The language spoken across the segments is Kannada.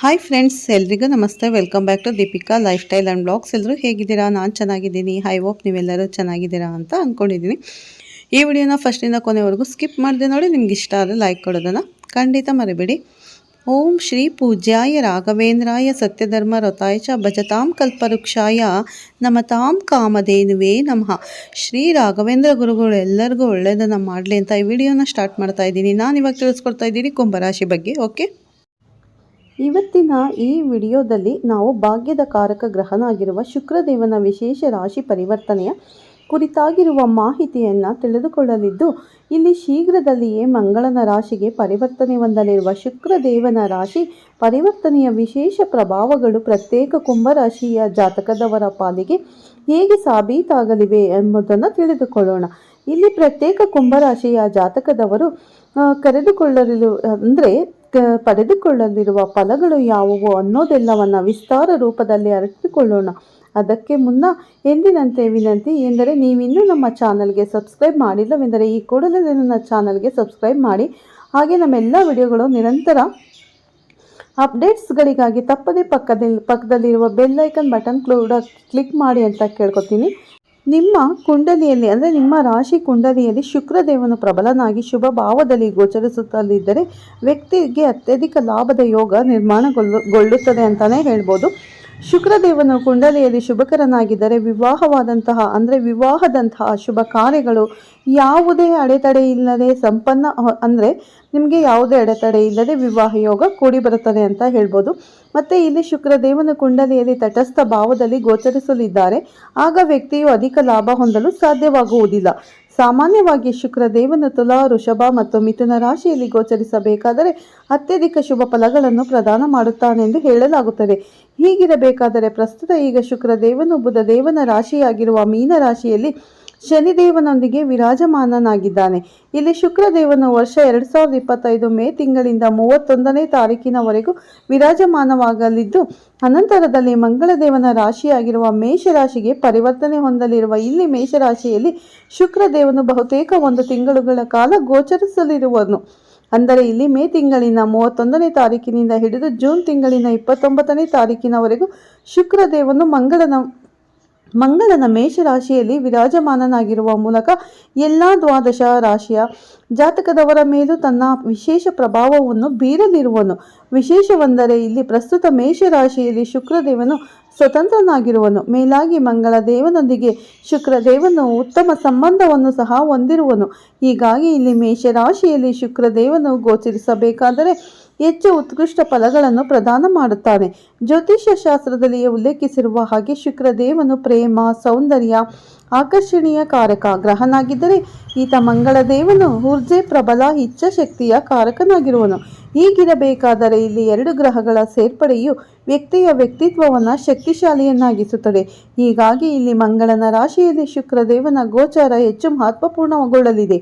ಹಾಯ್ ಫ್ರೆಂಡ್ಸ್ ಎಲ್ರಿಗೂ ನಮಸ್ತೆ. Welcome back to Deepika life style and blogs ಎಲ್ಲರೂ ಹೇಗಿದ್ದೀರಾ? ನಾನು ಚೆನ್ನಾಗಿದ್ದೀನಿ. ಐ ಹೋಪ್ ನೀವೆಲ್ಲರೂ ಚೆನ್ನಾಗಿದ್ದೀರಾ ಅಂತ ಅಂದ್ಕೊಂಡಿದ್ದೀನಿ ಈ ವಿಡಿಯೋನ ಫಸ್ಟಿಂದ ಕೊನೆವರೆಗೂ ಸ್ಕಿಪ್ ಮಾಡಿದೆ ನೋಡಿ, ನಿಮ್ಗೆ ಇಷ್ಟ ಆದರೆ ಲೈಕ್ ಕೊಡೋದನ್ನು ಖಂಡಿತ ಮರಿಬೇಡಿ. ಓಂ ಶ್ರೀ ಪೂಜ್ಯಾಯ ರಾಘವೇಂದ್ರಾಯ ಸತ್ಯಧರ್ಮ ರಥಾಯ ಚ ಭಜತಾಂ ಕಲ್ಪವೃಕ್ಷಾಯ ನಮತಾಂ ಕಾಮಧೇನುವೇ ನಮಃ. ಶ್ರೀ ರಾಘವೇಂದ್ರ ಗುರುಗಳು ಎಲ್ಲರಿಗೂ ಒಳ್ಳೆಯದನ್ನು ಮಾಡಲಿ ಅಂತ ಈ ವಿಡಿಯೋನ ಸ್ಟಾರ್ಟ್ ಮಾಡ್ತಾ ಇದ್ದೀನಿ. ನಾನು ಇವಾಗ ತಿಳಿಸ್ಕೊಡ್ತಾ ಇದ್ದೀನಿ ಕುಂಭರಾಶಿ ಬಗ್ಗೆ ಓಕೆ ಇವತ್ತಿನ ಈ ವಿಡಿಯೋದಲ್ಲಿ ನಾವು ಭಾಗ್ಯದ ಕಾರಕ ಗ್ರಹನಾಗಿರುವ ಶುಕ್ರದೇವನ ವಿಶೇಷ ರಾಶಿ ಪರಿವರ್ತನೆಯ ಕುರಿತಾಗಿರುವ ಮಾಹಿತಿಯನ್ನು ತಿಳಿದುಕೊಳ್ಳಲಿದ್ದು, ಇಲ್ಲಿ ಶೀಘ್ರದಲ್ಲಿಯೇ ಮಂಗಳನ ರಾಶಿಗೆ ಪರಿವರ್ತನೆ ಹೊಂದಲಿರುವ ಶುಕ್ರದೇವನ ರಾಶಿ ಪರಿವರ್ತನೆಯ ವಿಶೇಷ ಪ್ರಭಾವಗಳು ಪ್ರತ್ಯೇಕ ಕುಂಭರಾಶಿಯ ಜಾತಕದವರ ಪಾಲಿಗೆ ಹೇಗೆ ಸಾಬೀತಾಗಲಿವೆ ಎಂಬುದನ್ನು ತಿಳಿದುಕೊಳ್ಳೋಣ. ಇಲ್ಲಿ ಪ್ರತ್ಯೇಕ ಕುಂಭರಾಶಿಯ ಜಾತಕದವರು ಕರೆದುಕೊಳ್ಳಲು, ಅಂದರೆ ಪಡೆದುಕೊಳ್ಳಲಿರುವ ಫಲಗಳು ಯಾವುವು ಅನ್ನೋದೆಲ್ಲವನ್ನು ವಿಸ್ತಾರ ರೂಪದಲ್ಲಿ ಅರಿತುಕೊಳ್ಳೋಣ. ಅದಕ್ಕೆ ಮುನ್ನ ಎಂದಿನಂತೆ ವಿನಂತಿ ಎಂದರೆ ನೀವಿನ್ನೂ ನಮ್ಮ ಚಾನಲ್ಗೆ ಸಬ್ಸ್ಕ್ರೈಬ್ ಮಾಡಿಲ್ಲವೆಂದರೆ ಈ ಕೂಡಲೇ ನನ್ನ ಚಾನಲ್ಗೆ ಸಬ್ಸ್ಕ್ರೈಬ್ ಮಾಡಿ. ಹಾಗೆ ನಮ್ಮೆಲ್ಲ ವಿಡಿಯೋಗಳು ನಿರಂತರ ಅಪ್ಡೇಟ್ಸ್ಗಳಿಗಾಗಿ ತಪ್ಪದೇ ಪಕ್ಕದಲ್ಲಿ ಪಕ್ಕದಲ್ಲಿರುವ ಬೆಲ್ ಐಕನ್ ಬಟನ್ ಕೂಡ ಕ್ಲಿಕ್ ಮಾಡಿ ಅಂತ ಕೇಳ್ಕೊತೀನಿ. ನಿಮ್ಮ ಕುಂಡಲಿಯಲ್ಲಿ, ಅಂದರೆ ನಿಮ್ಮ ರಾಶಿ ಕುಂಡಲಿಯಲ್ಲಿ ಶುಕ್ರದೇವನು ಪ್ರಬಲನಾಗಿ ಶುಭ ಭಾವದಲ್ಲಿ ಗೋಚರಿಸುತ್ತಲಿದ್ದರೆ ವ್ಯಕ್ತಿಗೆ ಅತ್ಯಧಿಕ ಲಾಭದ ಯೋಗ ನಿರ್ಮಾಣಗೊಳ್ಳು, ಗೊಳ್ಳುತ್ತದೆ ಅಂತಲೇ ಹೇಳ್ಬೋದು. ಶುಕ್ರದೇವನು ಕುಂಡಲಿಯಲ್ಲಿ ಶುಭಕರನಾಗಿದ್ದರೆ ವಿವಾಹವಾದಂತಹ, ಅಂದರೆ ವಿವಾಹದಂತಹ ಶುಭ ಕಾರ್ಯಗಳು ಯಾವುದೇ ಅಡೆತಡೆ ಇಲ್ಲದೆ ಸಂಪನ್ನ, ಅಂದರೆ ನಿಮಗೆ ಯಾವುದೇ ಅಡೆತಡೆ ಇಲ್ಲದೆ ವಿವಾಹ ಯೋಗ ಕೂಡಿ ಬರುತ್ತದೆ ಅಂತ ಹೇಳ್ಬೋದು. ಮತ್ತು ಇಲ್ಲಿ ಶುಕ್ರದೇವನ ಕುಂಡಲಿಯಲ್ಲಿ ತಟಸ್ಥ ಭಾವದಲ್ಲಿ ಗೋಚರಿಸಲಿದ್ದಾರೆ. ಆಗ ವ್ಯಕ್ತಿಯು ಅಧಿಕ ಲಾಭ ಹೊಂದಲು ಸಾಧ್ಯವಾಗುವುದಿಲ್ಲ. ಸಾಮಾನ್ಯವಾಗಿ ಶುಕ್ರ ದೇವನ ತುಲಾ ವೃಷಭ ಮತ್ತು ಮಿಥುನ ರಾಶಿಯಲ್ಲಿ ಗೋಚರಿಸಬೇಕಾದರೆ ಅತ್ಯಧಿಕ ಶುಭ ಫಲಗಳನ್ನು ಪ್ರದಾನ ಮಾಡುತ್ತಾನೆಂದು ಹೇಳಲಾಗುತ್ತದೆ. ಹೀಗಿರಬೇಕಾದರೆ ಪ್ರಸ್ತುತ ಈಗ ಶುಕ್ರದೇವನು ಬುಧ ದೇವನ ರಾಶಿಯಾಗಿರುವ ಮೀನ ರಾಶಿಯಲ್ಲಿ ಶನಿದೇವನೊಂದಿಗೆ ವಿರಾಜಮಾನನಾಗಿದ್ದಾನೆ. ಇಲ್ಲಿ ಶುಕ್ರದೇವನು ವರ್ಷ ಎರಡು ಸಾವಿರದ ಇಪ್ಪತ್ತೈದು ಮೇ ತಿಂಗಳಿಂದ ಮೂವತ್ತೊಂದನೇ ತಾರೀಕಿನವರೆಗೂ ವಿರಾಜಮಾನವಾಗಲಿದ್ದು, ಅನಂತರದಲ್ಲಿ ಮಂಗಳದೇವನ ರಾಶಿಯಾಗಿರುವ ಮೇಷರಾಶಿಗೆ ಪರಿವರ್ತನೆ ಹೊಂದಲಿರುವ ಇಲ್ಲಿ ಮೇಷರಾಶಿಯಲ್ಲಿ ಶುಕ್ರದೇವನು ಬಹುತೇಕ ಒಂದು ತಿಂಗಳುಗಳ ಕಾಲ ಗೋಚರಿಸಲಿರುವನು. ಅಂದರೆ ಇಲ್ಲಿ ಮೇ ತಿಂಗಳಿನ ಮೂವತ್ತೊಂದನೇ ತಾರೀಕಿನಿಂದ ಹಿಡಿದು ಜೂನ್ ತಿಂಗಳಿನ ಇಪ್ಪತ್ತೊಂಬತ್ತನೇ ತಾರೀಕಿನವರೆಗೂ ಶುಕ್ರದೇವನು ಮಂಗಳನ ಮಂಗಳನ ಮೇಷರಾಶಿಯಲ್ಲಿ ವಿರಾಜಮಾನನಾಗಿರುವ ಮೂಲಕ ಎಲ್ಲ ದ್ವಾದಶ ರಾಶಿಯ ಜಾತಕದವರ ಮೇಲೂ ತನ್ನ ವಿಶೇಷ ಪ್ರಭಾವವನ್ನು ಬೀರಲಿರುವನು. ವಿಶೇಷವೆಂದರೆ ಇಲ್ಲಿ ಪ್ರಸ್ತುತ ಮೇಷರಾಶಿಯಲ್ಲಿ ಶುಕ್ರದೇವನು ಸ್ವತಂತ್ರನಾಗಿರುವನು. ಮೇಲಾಗಿ ಮಂಗಳ ದೇವನೊಂದಿಗೆ ಶುಕ್ರದೇವನು ಉತ್ತಮ ಸಂಬಂಧವನ್ನು ಸಹ ಹೊಂದಿರುವನು. ಹೀಗಾಗಿ ಇಲ್ಲಿ ಮೇಷರಾಶಿಯಲ್ಲಿ ಶುಕ್ರದೇವನು ಗೋಚರಿಸಬೇಕಾದರೆ ಹೆಚ್ಚು ಉತ್ಕೃಷ್ಟ ಫಲಗಳನ್ನು ಪ್ರದಾನ ಮಾಡುತ್ತಾನೆ. ಜ್ಯೋತಿಷ್ಯ ಶಾಸ್ತ್ರದಲ್ಲಿಯೇ ಉಲ್ಲೇಖಿಸಿರುವ ಹಾಗೆ ಶುಕ್ರದೇವನು ಪ್ರೇಮ, ಸೌಂದರ್ಯ, ಆಕರ್ಷಣೀಯ ಕಾರಕ, ಗ್ರಹನಾಗಿದ್ದರೆ ಈತ ಮಂಗಳ ದೇವನು ಊರ್ಜೆ, ಪ್ರಬಲ, ಇಚ್ಛಾಶಕ್ತಿಯ ಕಾರಕನಾಗಿರುವನು. ಹೀಗಿರಬೇಕಾದರೆ ಇಲ್ಲಿ ಎರಡು ಗ್ರಹಗಳ ಸೇರ್ಪಡೆಯು ವ್ಯಕ್ತಿಯ ವ್ಯಕ್ತಿತ್ವವನ್ನು ಶಕ್ತಿಶಾಲಿಯನ್ನಾಗಿಸುತ್ತದೆ. ಹೀಗಾಗಿ ಇಲ್ಲಿ ಮಂಗಳನ ರಾಶಿಯಲ್ಲಿ ಶುಕ್ರದೇವನ ಗೋಚಾರ ಹೆಚ್ಚು ಮಹತ್ವಪೂರ್ಣಗೊಳ್ಳಲಿದೆ.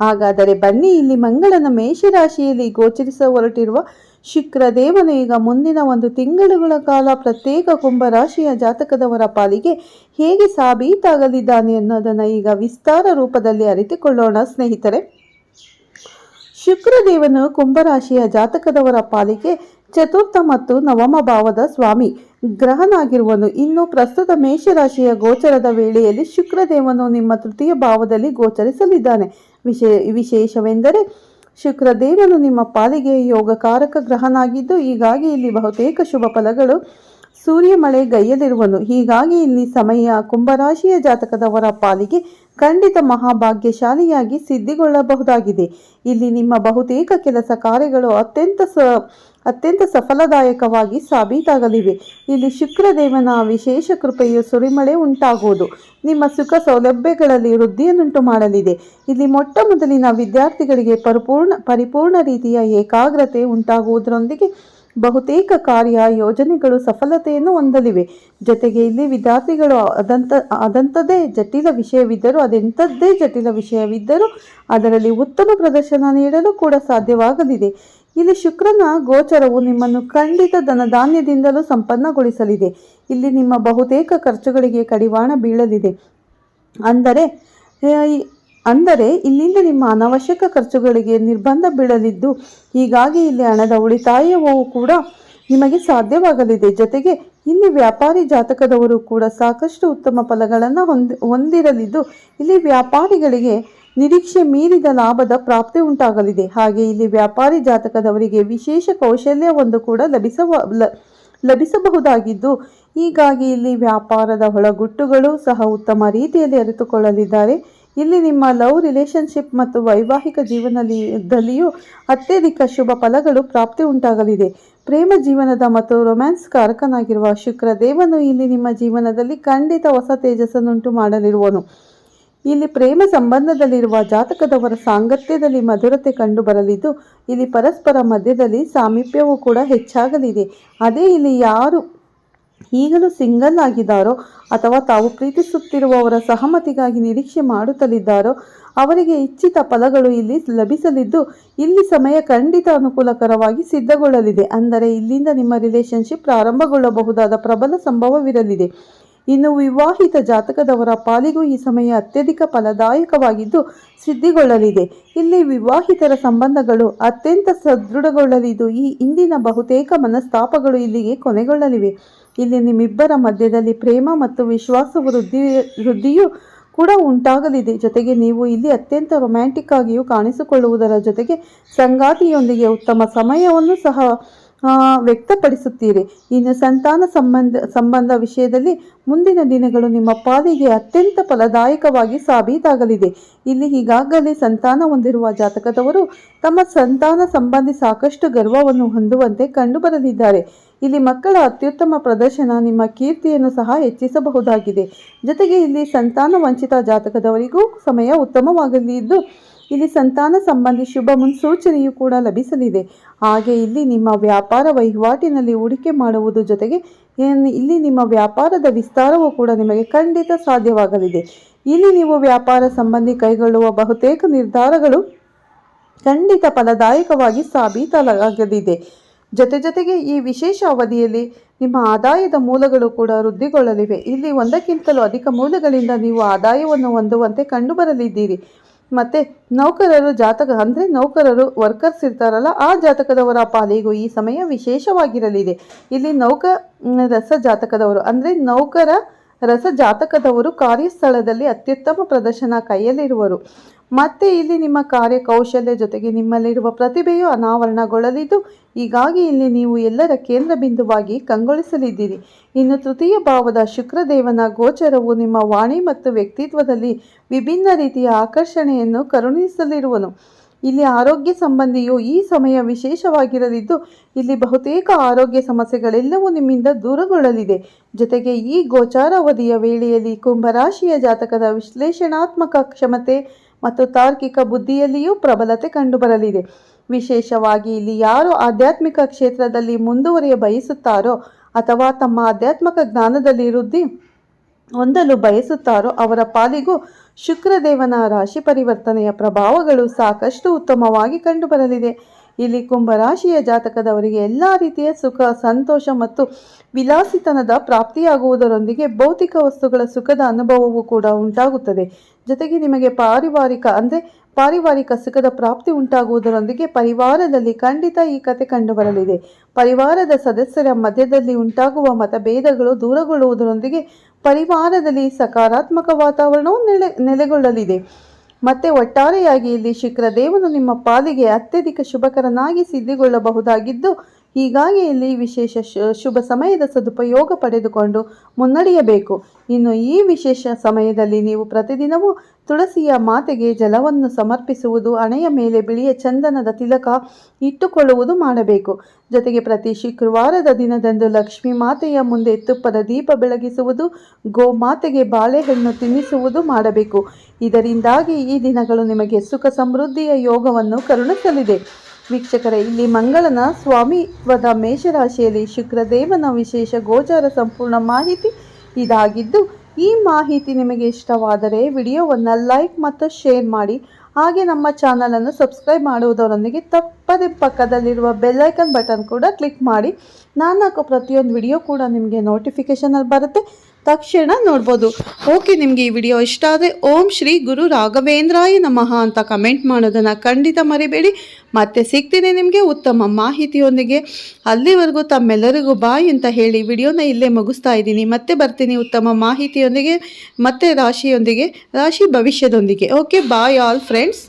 ಹಾಗಾದರೆ ಬನ್ನಿ, ಇಲ್ಲಿ ಮಂಗಳನ ಮೇಷರಾಶಿಯಲ್ಲಿ ಗೋಚರಿಸ ಹೊರಟಿರುವ ಶುಕ್ರದೇವನು ಈಗ ಮುಂದಿನ ಒಂದು ತಿಂಗಳುಗಳ ಕಾಲ ಪ್ರತ್ಯೇಕ ಕುಂಭರಾಶಿಯ ಜಾತಕದವರ ಪಾಲಿಗೆ ಹೇಗೆ ಸಾಬೀತಾಗಲಿದ್ದಾನೆ ಅನ್ನೋದನ್ನು ಈಗ ವಿಸ್ತಾರ ರೂಪದಲ್ಲಿ ಅರಿತುಕೊಳ್ಳೋಣ, ಸ್ನೇಹಿತರೆ. ಶುಕ್ರದೇವನು ಕುಂಭರಾಶಿಯ ಜಾತಕದವರ ಪಾಲಿಗೆ ಚತುರ್ಥ ಮತ್ತು ನವಮ ಭಾವದ ಸ್ವಾಮಿ. ಗ್ರಹನಾಗಿರುವನು. ಇನ್ನು ಪ್ರಸ್ತುತ ಮೇಷರಾಶಿಯ ಗೋಚರದ ವೇಳೆಯಲ್ಲಿ ಶುಕ್ರದೇವನು ನಿಮ್ಮ ತೃತೀಯ ಭಾವದಲ್ಲಿ ಗೋಚರಿಸಲಿದ್ದಾನೆ. ವಿಶೇ, ವಿಶೇಷವೆಂದರೆ ಶುಕ್ರದೇವನು ನಿಮ್ಮ ಪಾಲಿಗೆ ಯೋಗಕಾರಕ ಗ್ರಹನಾಗಿದ್ದು, ಹೀಗಾಗಿ ಇಲ್ಲಿ ಬಹುತೇಕ ಶುಭ ಫಲಗಳು ಸೂರ್ಯ ಮಳೆ ಗೈಯಲಿರುವನು. ಹೀಗಾಗಿ ಇಲ್ಲಿ ಸಮಯ ಕುಂಭರಾಶಿಯ ಜಾತಕದವರ ಪಾಲಿಗೆ ಖಂಡಿತ ಮಹಾಭಾಗ್ಯಶಾಲಿಯಾಗಿ ಸಿದ್ಧಿಗೊಳ್ಳಬಹುದಾಗಿದೆ. ಇಲ್ಲಿ ನಿಮ್ಮ ಬಹುತೇಕ ಕೆಲಸ ಕಾರ್ಯಗಳು ಅತ್ಯಂತ ಸ, ಅತ್ಯಂತ ಸಫಲದಾಯಕವಾಗಿ ಸಾಬೀತಾಗಲಿವೆ. ಇಲ್ಲಿ ಶುಕ್ರದೇವನ ವಿಶೇಷ ಕೃಪೆಯು ಸುರಿಮಳೆ ಉಂಟಾಗುವುದು. ನಿಮ್ಮ ಸುಖ ಸೌಲಭ್ಯಗಳಲ್ಲಿ ವೃದ್ಧಿಯನ್ನುಂಟು ಮಾಡಲಿದೆ. ಇಲ್ಲಿ ಮೊಟ್ಟ ಮೊದಲಿನ ವಿದ್ಯಾರ್ಥಿಗಳಿಗೆ ಪರಿಪೂರ್ಣ ಪರಿಪೂರ್ಣ ರೀತಿಯ ಏಕಾಗ್ರತೆ ಉಂಟಾಗುವುದರೊಂದಿಗೆ ಬಹುತೇಕ ಕಾರ್ಯ ಯೋಜನೆಗಳು ಸಫಲತೆಯನ್ನು ಹೊಂದಲಿವೆ. ಜೊತೆಗೆ ಇಲ್ಲಿ ವಿದ್ಯಾರ್ಥಿಗಳು ಅದಂತ ಅದಂಥದ್ದೇ ಜಟಿಲ ವಿಷಯವಿದ್ದರೂ ಅದೆಂಥದ್ದೇ ಜಟಿಲ ವಿಷಯವಿದ್ದರೂ ಅದರಲ್ಲಿ ಉತ್ತಮ ಪ್ರದರ್ಶನ ನೀಡಲು ಕೂಡ ಸಾಧ್ಯವಾಗಲಿದೆ. ಇಲ್ಲಿ ಶುಕ್ರನ ಗೋಚರವು ನಿಮ್ಮನ್ನು ಖಂಡಿತ ಧನಧಾನ್ಯದಿಂದಲೂ ಸಂಪನ್ನಗೊಳಿಸಲಿದೆ. ಇಲ್ಲಿ ನಿಮ್ಮ ಬಹುತೇಕ ಖರ್ಚುಗಳಿಗೆ ಕಡಿವಾಣ ಬೀಳಲಿದೆ. ಅಂದರೆ ಅಂದರೆ ಇಲ್ಲಿಂದ ನಿಮ್ಮ ಅನವಶ್ಯಕ ಖರ್ಚುಗಳಿಗೆ ನಿರ್ಬಂಧ ಬೀಳಲಿದ್ದು, ಹೀಗಾಗಿ ಇಲ್ಲಿ ಹಣದ ಉಳಿತಾಯವೂ ಕೂಡ ನಿಮಗೆ ಸಾಧ್ಯವಾಗಲಿದೆ. ಜೊತೆಗೆ ಇಲ್ಲಿ ವ್ಯಾಪಾರಿ ಜಾತಕದವರು ಕೂಡ ಸಾಕಷ್ಟು ಉತ್ತಮ ಫಲಗಳನ್ನು ಹೊಂದಿ, ಹೊಂದಿರಲಿದ್ದು, ಇಲ್ಲಿ ವ್ಯಾಪಾರಿಗಳಿಗೆ ನಿರೀಕ್ಷೆ ಮೀರಿದ ಲಾಭದ ಪ್ರಾಪ್ತಿ ಉಂಟಾಗಲಿದೆ. ಹಾಗೆ ಇಲ್ಲಿ ವ್ಯಾಪಾರಿ ಜಾತಕದವರಿಗೆ ವಿಶೇಷ ಕೌಶಲ್ಯವೊಂದು ಕೂಡ ಲಭಿಸವ, ಲ- ಲಭಿಸಬಹುದಾಗಿದ್ದು, ಹೀಗಾಗಿ ಇಲ್ಲಿ ವ್ಯಾಪಾರದ ಒಳಗುಟ್ಟುಗಳು ಸಹ ಉತ್ತಮ ರೀತಿಯಲ್ಲಿ ಅರಿತುಕೊಳ್ಳಲಿದ್ದಾರೆ. ಇಲ್ಲಿ ನಿಮ್ಮ ಲವ್ ರಿಲೇಶನ್ಶಿಪ್ ಮತ್ತು ವೈವಾಹಿಕ ಜೀವನದಲ್ಲಿಯೂ ಅತ್ಯಧಿಕ ಶುಭ ಫಲಗಳು ಪ್ರಾಪ್ತಿ ಉಂಟಾಗಲಿದೆ. ಪ್ರೇಮ ಜೀವನದ ಮತ್ತು ರೊಮ್ಯಾನ್ಸ್ ಕಾರಕನಾಗಿರುವ ಶುಕ್ರ ದೇವನು ಇಲ್ಲಿ ನಿಮ್ಮ ಜೀವನದಲ್ಲಿ ಖಂಡಿತ ಹೊಸ ತೇಜಸ್ಸನ್ನುಂಟು ಮಾಡಲಿರುವನು. ಇಲ್ಲಿ ಪ್ರೇಮ ಸಂಬಂಧದಲ್ಲಿರುವ ಜಾತಕದವರ ಸಾಂಗತ್ಯದಲ್ಲಿ ಮಧುರತೆ ಕಂಡು ಬರಲಿದ್ದು ಇಲ್ಲಿ ಪರಸ್ಪರ ಮಧ್ಯದಲ್ಲಿ ಸಾಮೀಪ್ಯವೂ ಕೂಡ ಹೆಚ್ಚಾಗಲಿದೆ. ಅದೇ ಇಲ್ಲಿ ಯಾರು ಈಗಲೂ ಸಿಂಗಲ್ ಆಗಿದ್ದಾರೋ ಅಥವಾ ತಾವು ಪ್ರೀತಿಸುತ್ತಿರುವವರ ಸಹಮತಿಗಾಗಿ ನಿರೀಕ್ಷೆ ಮಾಡುತ್ತಲಿದ್ದಾರೋ, ಅವರಿಗೆ ಇಚ್ಛಿತ ಫಲಗಳು ಇಲ್ಲಿ ಲಭಿಸಲಿದ್ದು, ಇಲ್ಲಿ ಸಮಯ ಖಂಡಿತ ಅನುಕೂಲಕರವಾಗಿ ಸಿದ್ಧಗೊಳ್ಳಲಿದೆ. ಅಂದರೆ, ಇಲ್ಲಿಂದ ನಿಮ್ಮ ರಿಲೇಶನ್ಶಿಪ್ ಪ್ರಾರಂಭಗೊಳ್ಳಬಹುದಾದ ಪ್ರಬಲ ಸಂಭವವಿರಲಿದೆ. ಇನ್ನು ವಿವಾಹಿತ ಜಾತಕದವರ ಪಾಲಿಗೂ ಈ ಸಮಯ ಅತ್ಯಧಿಕ ಫಲದಾಯಕವಾಗಿದ್ದು ಸಿದ್ಧಿಗೊಳ್ಳಲಿದೆ. ಇಲ್ಲಿ ವಿವಾಹಿತರ ಸಂಬಂಧಗಳು ಅತ್ಯಂತ ಸದೃಢಗೊಳ್ಳಲಿದ್ದು, ಈ ಇಂದಿನ ಬಹುತೇಕ ಮನಸ್ತಾಪಗಳು ಇಲ್ಲಿಗೆ ಕೊನೆಗೊಳ್ಳಲಿವೆ. ಇಲ್ಲಿ ನಿಮ್ಮಿಬ್ಬರ ಮಧ್ಯದಲ್ಲಿ ಪ್ರೇಮ ಮತ್ತು ವಿಶ್ವಾಸ ವೃದ್ಧಿ ವೃದ್ಧಿಯು ಕೂಡ ಉಂಟಾಗಲಿದೆ. ಜೊತೆಗೆ ನೀವು ಇಲ್ಲಿ ಅತ್ಯಂತ ರೊಮ್ಯಾಂಟಿಕ್ ಆಗಿಯೂ ಕಾಣಿಸಿಕೊಳ್ಳುವುದರ ಜೊತೆಗೆ ಸಂಗಾತಿಯೊಂದಿಗೆ ಉತ್ತಮ ಸಮಯವನ್ನು ಸಹ ವ್ಯಕ್ತಪಡಿಸುತ್ತೀರಿ. ಇನ್ನು ಸಂತಾನ ಸಂಬಂಧ ಸಂಬಂಧ ವಿಷಯದಲ್ಲಿ ಮುಂದಿನ ದಿನಗಳು ನಿಮ್ಮ ಪಾಲಿಗೆ ಅತ್ಯಂತ ಫಲದಾಯಕವಾಗಿ ಸಾಬೀತಾಗಲಿದೆ. ಇಲ್ಲಿ ಈಗಾಗಲೇ ಸಂತಾನ ಹೊಂದಿರುವ ಜಾತಕದವರು ತಮ್ಮ ಸಂತಾನ ಸಂಬಂಧಿ ಸಾಕಷ್ಟು ಗರ್ವವನ್ನು ಹೊಂದುವಂತೆ ಕಂಡುಬರಲಿದ್ದಾರೆ. ಇಲ್ಲಿ ಮಕ್ಕಳ ಅತ್ಯುತ್ತಮ ಪ್ರದರ್ಶನ, ನಿಮ್ಮ ಕೀರ್ತಿಯನ್ನು ಸಹ ಹೆಚ್ಚಿಸಬಹುದಾಗಿದೆ. ಜೊತೆಗೆ ಇಲ್ಲಿ ಸಂತಾನ ವಂಚಿತ ಜಾತಕದವರಿಗೂ ಸಮಯ ಉತ್ತಮವಾಗಲಿದ್ದು ಇಲ್ಲಿ ಸಂತಾನ ಸಂಬಂಧಿ ಶುಭ ಮುನ್ಸೂಚನೆಯೂ ಕೂಡ ಲಭಿಸಲಿದೆ. ಹಾಗೆ ಇಲ್ಲಿ ನಿಮ್ಮ ವ್ಯಾಪಾರ ವಹಿವಾಟಿನಲ್ಲಿ ಹೂಡಿಕೆ ಮಾಡುವುದು ಜೊತೆಗೆ ಇಲ್ಲಿ ನಿಮ್ಮ ವ್ಯಾಪಾರದ ವಿಸ್ತಾರವೂ ಕೂಡ ನಿಮಗೆ ಖಂಡಿತ ಸಾಧ್ಯವಾಗಲಿದೆ. ಇಲ್ಲಿ ನೀವು ವ್ಯಾಪಾರ ಸಂಬಂಧಿ ಕೈಗೊಳ್ಳುವ ಬಹುತೇಕ ನಿರ್ಧಾರಗಳು ಖಂಡಿತ ಫಲದಾಯಕವಾಗಿ ಸಾಬೀತಾಗಲಿದೆ ಜೊತೆ ಜೊತೆಗೆ ಈ ವಿಶೇಷ ಅವಧಿಯಲ್ಲಿ ನಿಮ್ಮ ಆದಾಯದ ಮೂಲಗಳು ಕೂಡ ವೃದ್ಧಿಗೊಳ್ಳಲಿವೆ. ಇಲ್ಲಿ ಒಂದಕ್ಕಿಂತಲೂ ಅಧಿಕ ಮೂಲಗಳಿಂದ ನೀವು ಆದಾಯವನ್ನು ಹೊಂದುವಂತೆ ಕಂಡುಬರಲಿದ್ದೀರಿ. ಮತ್ತು ನೌಕರರು ಜಾತಕ, ಅಂದರೆ ನೌಕರರು ವರ್ಕರ್ಸ್ ಇರ್ತಾರಲ್ಲ, ಆ ಜಾತಕದವರ ಪಾಲಿಗೂ ಈ ಸಮಯ ವಿಶೇಷವಾಗಿರಲಿದೆ. ಇಲ್ಲಿ ನೌಕ ರಸ ಜಾತಕದವರು, ಅಂದರೆ ನೌಕರ ರಸ ಜಾತಕದವರು ಕಾರ್ಯಸ್ಥಳದಲ್ಲಿ ಅತ್ಯುತ್ತಮ ಪ್ರದರ್ಶನ ಕೈಯಲ್ಲಿರುವರು. ಮತ್ತೆ ಇಲ್ಲಿ ನಿಮ್ಮ ಕಾರ್ಯ ಕೌಶಲ್ಯ ಜೊತೆಗೆ ನಿಮ್ಮಲ್ಲಿರುವ ಪ್ರತಿಭೆಯು ಅನಾವರಣಗೊಳ್ಳಲಿದ್ದು, ಹೀಗಾಗಿ ಇಲ್ಲಿ ನೀವು ಎಲ್ಲರ ಕೇಂದ್ರ ಬಿಂದುವಾಗಿ ಕಂಗೊಳಿಸಲಿದ್ದೀರಿ. ಇನ್ನು ತೃತೀಯ ಭಾವದ ಶುಕ್ರದೇವನ ಗೋಚರವು ನಿಮ್ಮ ವಾಣಿ ಮತ್ತು ವ್ಯಕ್ತಿತ್ವದಲ್ಲಿ ವಿಭಿನ್ನ ರೀತಿಯ ಆಕರ್ಷಣೆಯನ್ನು ಕರುಣಿಸಲಿರುವನು. ಇಲ್ಲಿ ಆರೋಗ್ಯ ಸಂಬಂಧಿಯು ಈ ಸಮಯ ವಿಶೇಷವಾಗಿರಲಿದ್ದು ಇಲ್ಲಿ ಬಹುತೇಕ ಆರೋಗ್ಯ ಸಮಸ್ಯೆಗಳೆಲ್ಲವೂ ನಿಮ್ಮಿಂದ ದೂರಗೊಳ್ಳಲಿದೆ. ಜೊತೆಗೆ ಈ ಗೋಚಾರಾವಧಿಯ ವೇಳೆಯಲ್ಲಿ ಕುಂಭರಾಶಿಯ ಜಾತಕದ ವಿಶ್ಲೇಷಣಾತ್ಮಕ ಕ್ಷಮತೆ ಮತ್ತು ತಾರ್ಕಿಕ ಬುದ್ಧಿಯಲ್ಲಿಯೂ ಪ್ರಬಲತೆ ಕಂಡುಬರಲಿದೆ. ವಿಶೇಷವಾಗಿ ಇಲ್ಲಿ ಯಾರು ಆಧ್ಯಾತ್ಮಿಕ ಕ್ಷೇತ್ರದಲ್ಲಿ ಮುಂದುವರಿಯ ಬಯಸುತ್ತಾರೋ ಅಥವಾ ತಮ್ಮ ಆಧ್ಯಾತ್ಮಿಕ ಜ್ಞಾನದಲ್ಲಿ ವೃದ್ಧಿ ಹೊಂದಲು ಬಯಸುತ್ತಾರೋ ಅವರ ಪಾಲಿಗೂ ಶುಕ್ರದೇವನ ರಾಶಿ ಪರಿವರ್ತನೆಯ ಪ್ರಭಾವಗಳು ಸಾಕಷ್ಟು ಉತ್ತಮವಾಗಿ ಕಂಡುಬರಲಿದೆ. ಇಲ್ಲಿ ಕುಂಭರಾಶಿಯ ಜಾತಕದವರಿಗೆ ಎಲ್ಲ ರೀತಿಯ ಸುಖ, ಸಂತೋಷ ಮತ್ತು ವಿಲಾಸಿತನದ ಪ್ರಾಪ್ತಿಯಾಗುವುದರೊಂದಿಗೆ ಭೌತಿಕ ವಸ್ತುಗಳ ಸುಖದ ಅನುಭವವೂ ಕೂಡ ಉಂಟಾಗುತ್ತದೆ. ಜೊತೆಗೆ ನಿಮಗೆ ಪಾರಿವಾರಿಕ ಅಂದರೆ ಪಾರಿವಾರಿಕ ಸುಖದ ಪ್ರಾಪ್ತಿ ಉಂಟಾಗುವುದರೊಂದಿಗೆ ಪರಿವಾರದಲ್ಲಿ ಖಂಡಿತ ಈ ಕತೆ ಕಂಡುಬರಲಿದೆ. ಪರಿವಾರದ ಸದಸ್ಯರ ಮಧ್ಯದಲ್ಲಿ ಉಂಟಾಗುವ ಮತಭೇದಗಳು ದೂರಗೊಳ್ಳುವುದರೊಂದಿಗೆ ಪರಿವಾರದಲ್ಲಿ ಸಕಾರಾತ್ಮಕ ವಾತಾವರಣವು ನೆಲೆ ನೆಲೆಗೊಳ್ಳಲಿದೆ. ಮತ್ತೆ ಒಟ್ಟಾರೆಯಾಗಿ ಇಲ್ಲಿ ಶುಕ್ರದೇವನು ನಿಮ್ಮ ಪಾಲಿಗೆ ಅತ್ಯಧಿಕ ಶುಭಕರನಾಗಿ ಸಿದ್ಧಿಗೊಳ್ಳಬಹುದಾಗಿದ್ದು ಹೀಗಾಗಿ ಇಲ್ಲಿ ವಿಶೇಷ ಶುಭ ಸಮಯದ ಸದುಪಯೋಗ ಪಡೆದುಕೊಂಡು ಮುನ್ನಡೆಯಬೇಕು. ಇನ್ನು ಈ ವಿಶೇಷ ಸಮಯದಲ್ಲಿ ನೀವು ಪ್ರತಿದಿನವೂ ತುಳಸಿಯ ಮಾತೆಗೆ ಜಲವನ್ನು ಸಮರ್ಪಿಸುವುದು, ಹಣೆಯ ಮೇಲೆ ಬಿಳಿಯ ಚಂದನದ ತಿಲಕ ಇಟ್ಟುಕೊಳ್ಳುವುದು ಮಾಡಬೇಕು. ಜೊತೆಗೆ ಪ್ರತಿ ಶುಕ್ರವಾರದ ದಿನದಂದು ಲಕ್ಷ್ಮೀ ಮಾತೆಯ ಮುಂದೆ ತುಪ್ಪದ ದೀಪ ಬೆಳಗಿಸುವುದು ಗೋಮಾತೆಗೆ ಬಾಳೆಹಣ್ಣು ತಿನ್ನಿಸುವುದು ಮಾಡಬೇಕು. ಇದರಿಂದಾಗಿ ಈ ದಿನಗಳು ನಿಮಗೆ ಸುಖ ಸಮೃದ್ಧಿಯ ಯೋಗವನ್ನು ಕರುಣಿಸಲಿದೆ. ವೀಕ್ಷಕರೇ, ಇಲ್ಲಿ ಮಂಗಳನ ಸ್ವಾಮಿತ್ವದ ಮೇಷರಾಶಿಯಲ್ಲಿ ಶುಕ್ರದೇವನ ವಿಶೇಷ ಗೋಚಾರ ಸಂಪೂರ್ಣ ಮಾಹಿತಿ ಇದಾಗಿದ್ದು, ಈ ಮಾಹಿತಿ ನಿಮಗೆ ಇಷ್ಟವಾದರೆ ವಿಡಿಯೋವನ್ನು ಲೈಕ್ ಮತ್ತು ಶೇರ್ ಮಾಡಿ. ಹಾಗೆ ನಮ್ಮ ಚಾನಲನ್ನು ಸಬ್ಸ್ಕ್ರೈಬ್ ಮಾಡುವುದರೊಂದಿಗೆ ತಪ್ಪದೆ ಪಕ್ಕದಲ್ಲಿರುವ ಬೆಲ್ಲೈಕನ್ ಬಟನ್ ಕೂಡ ಕ್ಲಿಕ್ ಮಾಡಿ. ನಾನು ಹಾಕೋ ಪ್ರತಿಯೊಂದು ವಿಡಿಯೋ ಕೂಡ ನಿಮಗೆ ನೋಟಿಫಿಕೇಷನಲ್ಲಿ ಬರುತ್ತೆ. ತಕ್ಷಣ ನೋಡ್ಬೋದು. ಓಕೆ, ನಿಮಗೆ ಈ ವಿಡಿಯೋ ಇಷ್ಟ ಆದರೆ ಓಂ ಶ್ರೀ ಗುರು ರಾಘವೇಂದ್ರಾಯ ನಮಃ ಅಂತ ಕಮೆಂಟ್ ಮಾಡೋದನ್ನು ಖಂಡಿತ ಮರಿಬೇಡಿ. ಮತ್ತೆ ಸಿಗ್ತೀನಿ ನಿಮಗೆ ಉತ್ತಮ ಮಾಹಿತಿಯೊಂದಿಗೆ. ಅಲ್ಲಿವರೆಗೂ ತಮ್ಮೆಲ್ಲರಿಗೂ ಬಾಯ್ ಅಂತ ಹೇಳಿ ವಿಡಿಯೋನ ಇಲ್ಲೇ ಮುಗಿಸ್ತಾ ಇದ್ದೀನಿ. ಮತ್ತೆ ಬರ್ತೀನಿ ಉತ್ತಮ ಮಾಹಿತಿಯೊಂದಿಗೆ, ಮತ್ತೆ ರಾಶಿಯೊಂದಿಗೆ, ರಾಶಿ ಭವಿಷ್ಯದೊಂದಿಗೆ. Okay, bye all friends.